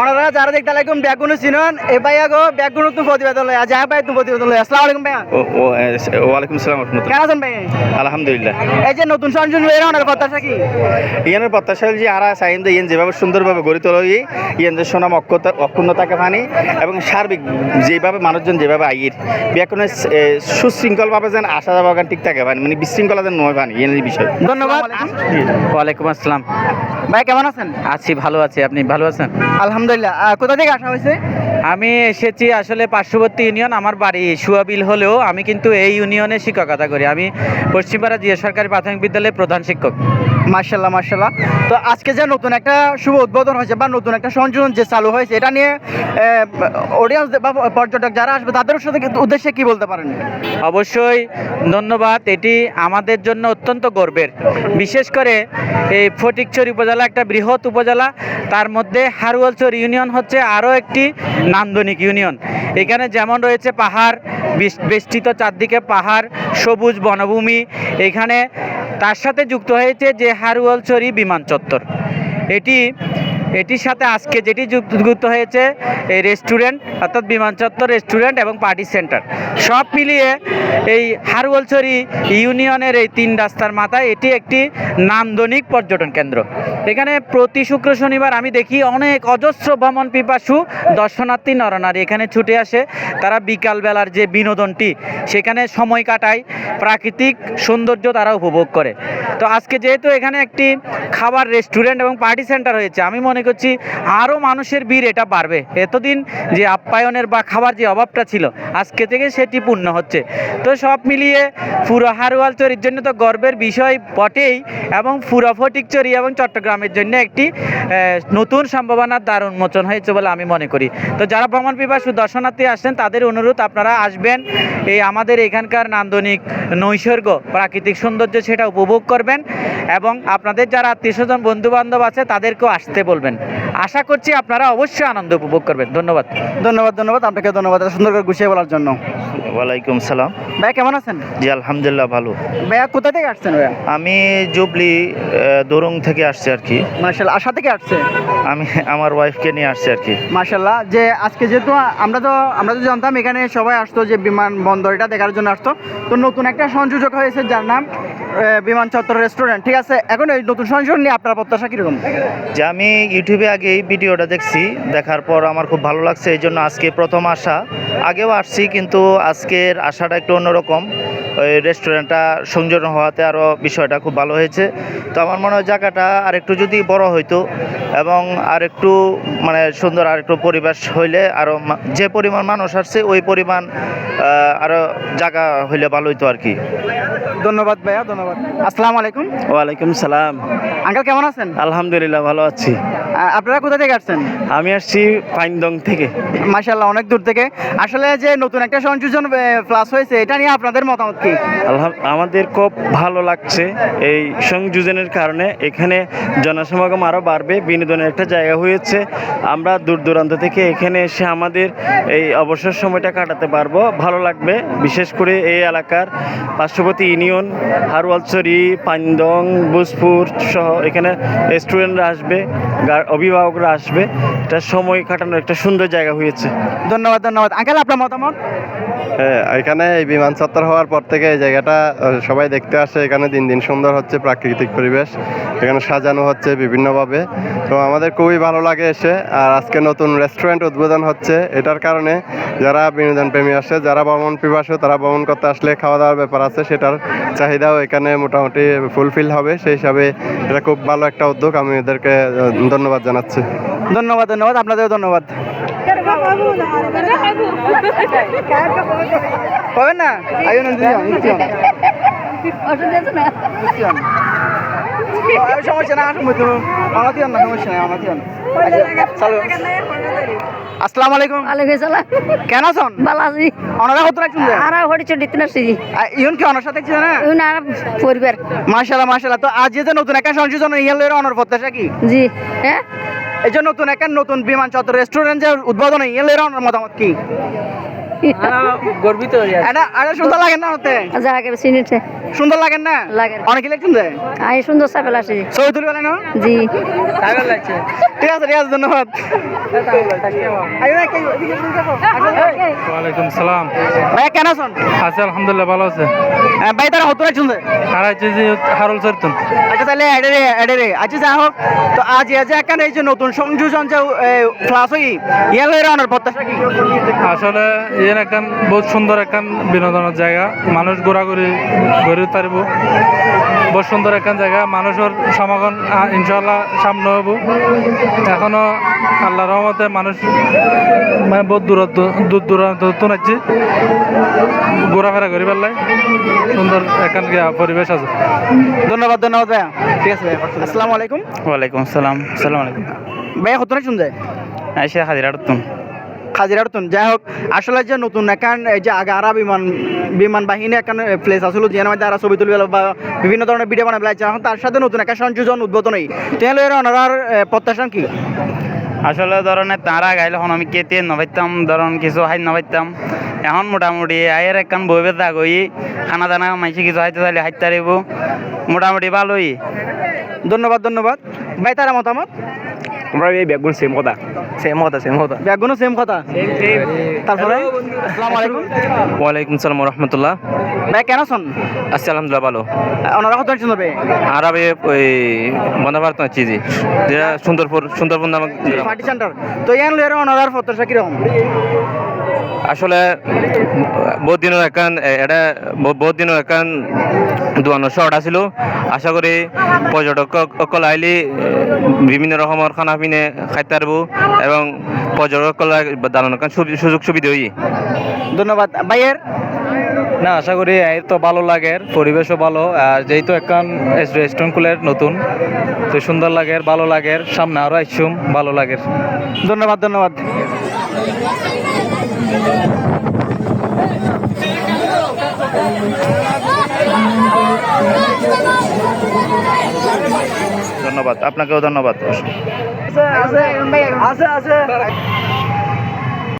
ওনারা যারা দেখতে লাগুন ব্যাগুন চিনন এ ভাইয়া গো ব্যাগুন তুমি প্রতিবেদন লয় আজ ভাই তুমি প্রতিবেদন লয়। আসসালামু আলাইকুম ভাইয়া। ও ও ওয়ালাইকুম আসসালাম রহমতুল্লাহ। কেন আছেন ভাই আলহামদুলিল্লাহ। এই যে নতুন সংযোজন এর ওনার প্রত্যাশা কি? ইয়ানের প্রত্যাশা যে আরা চাইন যে যেভাবে সুন্দরভাবে গড়ে তোলা হই ইয়ানদের সুনাম অক্ষতা অক্ষুণ্ণতাকে ফানি এবং সার্বিক যেভাবে মানুষজন যেভাবে আইয়ের বিয়াকুনে সুশৃঙ্খলভাবে যেন আসা যাওয়া গান ঠিক থাকে মানে বিশৃঙ্খলা যেন নয় পানি ইয়ানের বিষয়। ধন্যবাদ। ওয়ালাইকুম আসসালাম। ভাই কেমন আছেন? আছি ভালো আছি। আপনি ভালো আছেন? আলহামদুলিল্লাহ। কোথা থেকে আসা হয়েছে? আমি এসেছি আসলে পার্শ্ববর্তী ইউনিয়ন আমার বাড়ি সুয়াবিল হলেও আমি কিন্তু এই ইউনিয়নে শিক্ষকতা করি। আমি পশ্চিমপাড়া জিয়া সরকারি প্রাথমিক বিদ্যালয়ের প্রধান শিক্ষক। মার্শাল্লাহ মার্শাল্লাহ তো আজকে যে নতুন একটা শুভ উদ্বোধন হয়েছে বা নতুন একটা সংযোজন যে চালু হয়েছে, এটা নিয়ে অডিয়েন্স বা পর্যটক যারা আসবে তাদের সাথে উদ্দেশ্যে কি বলতে পারেন? অবশ্যই ধন্যবাদ, এটি আমাদের জন্য অত্যন্ত গর্বের। বিশেষ করে এই ফটিকছড়ি উপজেলা একটা বৃহৎ উপজেলা, তার মধ্যে হারুয়ালচর ইউনিয়ন হচ্ছে আরও একটি নান্দনিক ইউনিয়ন। এখানে যেমন রয়েছে পাহাড় বেষ্টিত চারদিকে পাহাড়, সবুজ বনভূমি, এখানে তার সাথে যুক্ত হয়েছে যে হারুয়ালচরি বিমান চত্বর। এটি এটির সাথে আজকে যেটি যুক্ত হয়েছে, এই রেস্টুরেন্ট অর্থাৎ বিমান চত্বর রেস্টুরেন্ট এবং পার্টি সেন্টার সব মিলিয়ে এই হারুয়ালছড়ি ইউনিয়নের এই তিন রাস্তার মাথায় এটি একটি নান্দনিক পর্যটন কেন্দ্র। এখানে প্রতি শুক্র শনিবার আমি দেখি অনেক অজস্র ভ্রমণ পিপাসু দর্শনার্থী নরনারী এখানে ছুটে আসে। তারা বিকালবেলার যে বিনোদনটি, সেখানে সময় কাটায়, প্রাকৃতিক সৌন্দর্য তারা উপভোগ করে। তো আজকে যেহেতু এখানে একটি খাবার রেস্টুরেন্ট এবং পার্টি সেন্টার হয়েছে, আমি মনে করছি আরও মানুষের ভিড় এটা বাড়বে। এতদিন যে আপ্যায়নের বা খাবার যে অভাবটা ছিল, আজকে থেকে সেটি পূর্ণ হচ্ছে। তো সব মিলিয়ে পুরো হারোয়াল চরির জন্য তো গর্বের বিষয় বটেই এবং পুরো ফটিকচুরি এবং চট্টগ্রামের জন্য একটি নতুন সম্ভাবনার দ্বার উন্মোচন হয়েছে বলে আমি মনে করি। তো যারা ভ্রমণ পিপাসু দর্শনার্থী আসছেন, তাদের অনুরোধ আপনারা আসবেন, এই আমাদের এখানকার নান্দনিক নৈসর্গ, প্রাকৃতিক সৌন্দর্য সেটা উপভোগ করবেন এবং আপনাদের যারা আত্মীয় স্বজন বন্ধু বান্ধব আছে তাদেরকেও আসতে বলবেন। আশা করছি আপনারা অবশ্যই আনন্দ উপভোগ করবেন। ধন্যবাদ। ধন্যবাদ ধন্যবাদ। আপনাকে ধন্যবাদ। সুন্দর করে গুছিয়ে বলার জন্য। ওয়ালাইকুম সালাম। ভাইয়া কেমন আছেন? জি আলহামদুলিল্লাহ ভালো। ভাইয়া কোথা থেকে আসছেন ভাইয়া? আমি জুবলি দরং থেকে আসছি আর কি। মার্শাল্লাহ আশা থেকে আসছে? আমি আমার ওয়াইফকে নিয়ে আসছি আর কি। মার্শাল্লাহ যে আজকে যেহেতু আমরা তো আমরা তো জানতাম এখানে সবাই আসতো যে বিমান বন্দর এটা দেখার জন্য আসতো। তো নতুন একটা সংযোজক হয়েছে যার নাম বিমান চত্বর রেস্টুরেন্ট ঠিক আছে এখন এই নতুন সংযোজন নিয়ে আপনার প্রত্যাশা কীরকম? যে আমি ইউটিউবে আগে এই ভিডিওটা দেখছি দেখার পর আমার খুব ভালো লাগছে এই জন্য আজকে প্রথম আসা। আগেও আসছি কিন্তু আজকের আশাটা একটু অন্যরকম। ওই রেস্টুরেন্টটা সংযোজন হওয়াতে আরও বিষয়টা খুব ভালো হয়েছে। তো আমার মনে হয় জায়গাটা আর একটু যদি বড় হইতো এবং আর একটু মানে সুন্দর আর একটু পরিবেশ হইলে আরও যে পরিমাণ মানুষ আসছে ওই পরিমাণ আরও জায়গা হইলে ভালো হইতো আর কি। ধন্যবাদ ভাইয়া ধন্যবাদ। আসসালামু আলাইকুম। ওয়ালাইকুম সালাম। আঙ্কেল কেমন আছেন? আলহামদুলিল্লাহ ভালো আছি। আপনারা কোথা থেকে আসছেন? আমি আসছি পাইনদং থেকে। মাশাল্লাহ অনেক দূর থেকে। আসলে যে নতুন একটা সংযোজন প্লাস হয়েছে এটা নিয়ে আপনাদের মতামত কি? আমাদের খুব ভালো লাগছে এই সংযোজনের কারণে। এখানে জনসমাগম আরও বাড়বে বিনোদনের একটা জায়গা হয়েছে। আমরা দূর দূরান্ত থেকে এখানে এসে আমাদের এই অবসর সময়টা কাটাতে পারব। ভালো লাগবে বিশেষ করে এই এলাকার পার্শ্ববর্তী ইউনিয়ন হারওয়ালচরি পাইনদং বুজপুর সহ এখানে স্টুডেন্টরা আসবে অভিভাবকরা আসবে। এটা সময় কাটানোর একটা সুন্দর জায়গা হয়েছে। ধন্যবাদ ধন্যবাদ। আঙ্কেল আপনার মতামত? হ্যাঁ এখানে এই বিমান চত্বর হওয়ার পর থেকে এই জায়গাটা সবাই দেখতে আসে। এখানে দিন দিন সুন্দর হচ্ছে প্রাকৃতিক পরিবেশ। এখানে সাজানো হচ্ছে বিভিন্নভাবে। তো আমাদের খুবই ভালো লাগে এসে। আর আজকে নতুন রেস্টুরেন্ট উদ্বোধন হচ্ছে। এটার কারণে যারা বিনোদন প্রেমী আসে যারা ভ্রমণ পিপাসু তারা ভ্রমণ করতে আসলে খাওয়া দাওয়ার ব্যাপার আছে। সেটার চাহিদাও এখানে মোটামুটি ফুলফিল হবে। সেই হিসাবে এটা খুব ভালো একটা উদ্যোগ। আমি এদেরকে আহ, ধন্যবাদ জানাচ্ছি। ধন্যবাদ ধন্যবাদ আপনাদেরও ধন্যবাদ। পাবেন না। সমস্যা না আসুন তো আমাতে না সমস্যা নাই আমাতে আসসালামু আলাইকুম। ওয়ালাইকুম সালাম কেন আছেন ভালো আছি ওনারা কত রাখছেন যে? আর হরিচ দিতে আসছি ইউন কি সাথে না ইউন আর পরিবার। মাশাআল্লাহ মাশাআল্লাহ। তো আজ যে নতুন একটা সংযোজন ইয়ালের অনার প্রত্যাশা কি? জি হ্যাঁ? এই যে নতুন একটা নতুন বিমান চত্বর রেস্টুরেন্ট যে উদ্বোধন ইয়ালের অনার মতামত কি? গর্বিত এটা এটা সুন্দর লাগে না চিনিতে সুন্দর লাগেন না? লাগে। অনেক ইলেকশন যায় আমি সুন্দর সাপেল আসি। ছবি তুলবে না? জি। ছাগল লাগছে। ঠিক আছে আছে ধন্যবাদ। ওয়ালাইকুম সালাম। ভাইয়া কেন আছেন আছে আলহামদুলিল্লাহ ভালো আছে। হ্যাঁ, ভাই তারা হতো শুনছে আর আছে যে হারুল আচ্ছা তাহলে এডে রে রে। আচ্ছা যা হোক তো আজ আজ এখানে এই যে নতুন সংযোজন যে ক্লাস হই হয়ে রানার প্রত্যাশা কি? আসলে এর একখান বহুত সুন্দর একখান বিনোদনের জায়গা। মানুষ ঘোরাঘুরি ঘুরে তারিব বহুত সুন্দর একখান জায়গা। মানুষের সমাগম ইনশাল্লাহ সামনে হব এখনও আল্লাহ রহমতে মানুষ মানে বহুত দূরত্ব দূর দূরান্ত তুনাচ্ছি ঘোরাফেরা করি পেলাই সুন্দর একখান গিয়া পরিবেশ আছে। ধন্যবাদ ধন্যবাদ ভাইয়া। ঠিক আছে ভাইয়া আসসালামু আলাইকুম। ওয়ালাইকুম আসসালাম। সালাম আলাইকুম। ভাইয়া হতো না শুনছে আইসা হাজিরাটুন খাজিরাটন যাই হোক আসলে যে নতুন এই যে আগে আরা বিমান বিমান বাহিনী একান প্লেস আসলো যে মধ্যে আরা ছবি তুলবে বা বিভিন্ন ধরনের ভিডিও বানাবে এখন তার সাথে নতুন একটা সংযোজন উদ্বোধন এই তাহলে এর অনার প্রত্যাশা কি? আসলে ধরেন তারা গাইলে এখন আমি কেতে নভাইতাম ধরুন কিছু হাই নভাইতাম এখন মোটামুটি আয়ের একখান বইবে হই খানা দানা মাইসি কিছু হাইতে চাইলে হাইতে মোটামুটি ভালোই। ধন্যবাদ ধন্যবাদ। ভাই তারা মতামত? আমরা এই ব্যাকগ্রাউন্ড সেম কথা? সেম কথা সেম কথা। ব্যাগুনও সেম কথা? তারপরে? আসসালামু আলাইকুম। ওয়ালাইকুম সালাম রহমতুল্লাহ ভাই কেন শোন আছি আলহামদুলিল্লাহ ভালো। ওনারা কত শুনবে আর আমি ওই বন্দে ভারত আছি জি যেটা সুন্দরপুর সুন্দরবন নামক পার্টি সেন্টার। তো ইয়ান লয়ের ওনার প্রত্যাশা কীরকম? বহুত দিনের একান এটা বহুত দিনের একান দোকানের শহর আছিল। আশা করি পর্যটক অকল আইলি বিভিন্ন রকমের খানা পিনে খাইতে পারব এবং পর্যটক দালানোর কারণ সুযোগ সুবিধা হই। ধন্যবাদ। ভাইয়ের? না আশা করি এর তো ভালো লাগে পরিবেশও ভালো আর যেহেতু একখান রেস্টুরেন্ট খুলে নতুন তো সুন্দর লাগে ভালো লাগে সামনে আরও আইসুম ভালো লাগে। ধন্যবাদ ধন্যবাদ। ধন্যবাদ আপনাকেও ধন্যবাদ। আছে আছে আছে